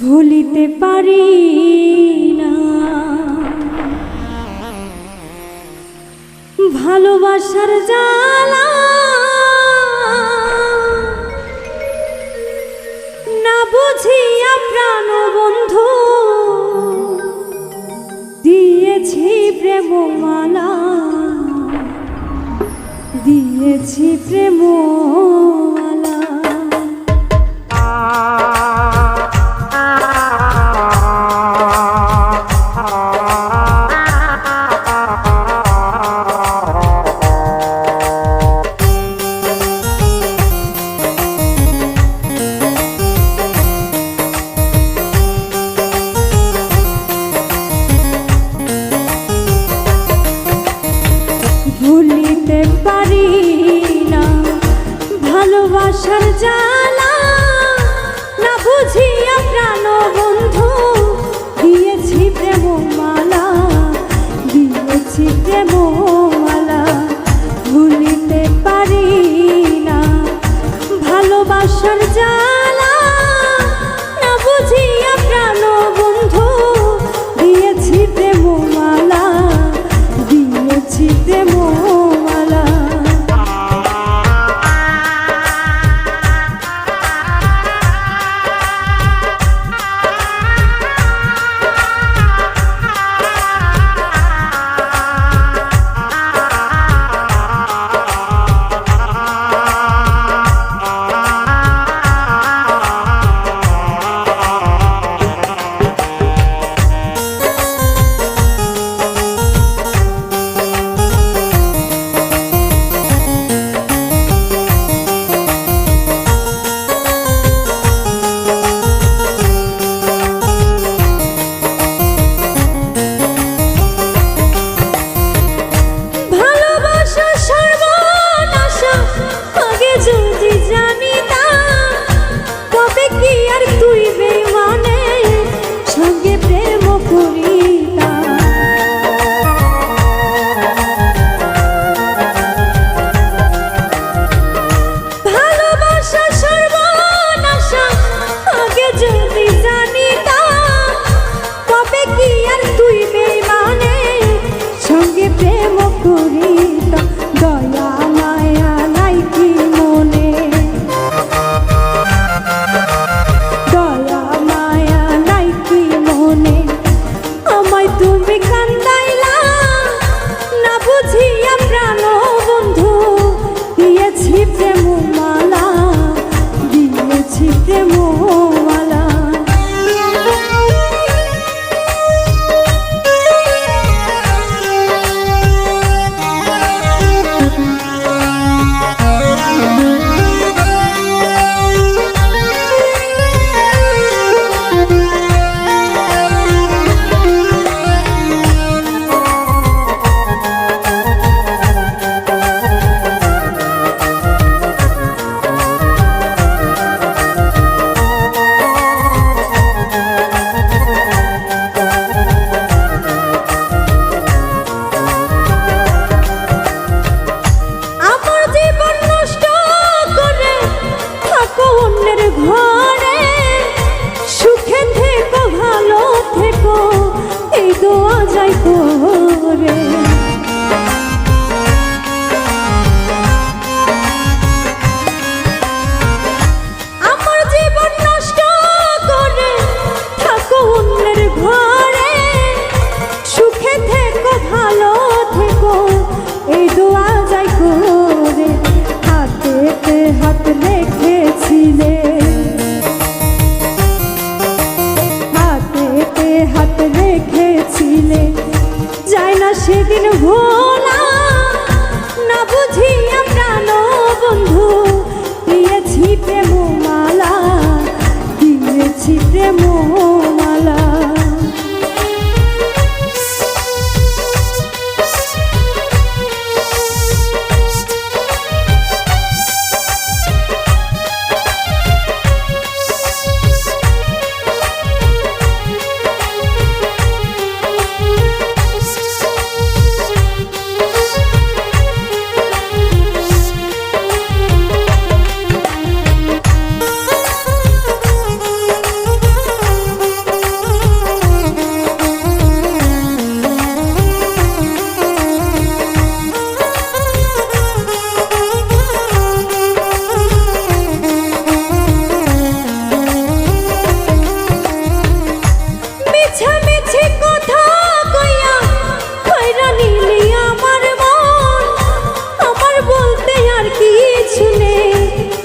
ভুলিতে পারি না। ভালোবাসার জ্বালা না বুঝিয়া প্রাণ বন্ধু দিয়েছি প্রেমমালা দিয়েছি প্রেমমালা ভালোবাসার জ্বালা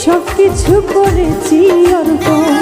সব কিছু করেছি অর্পণ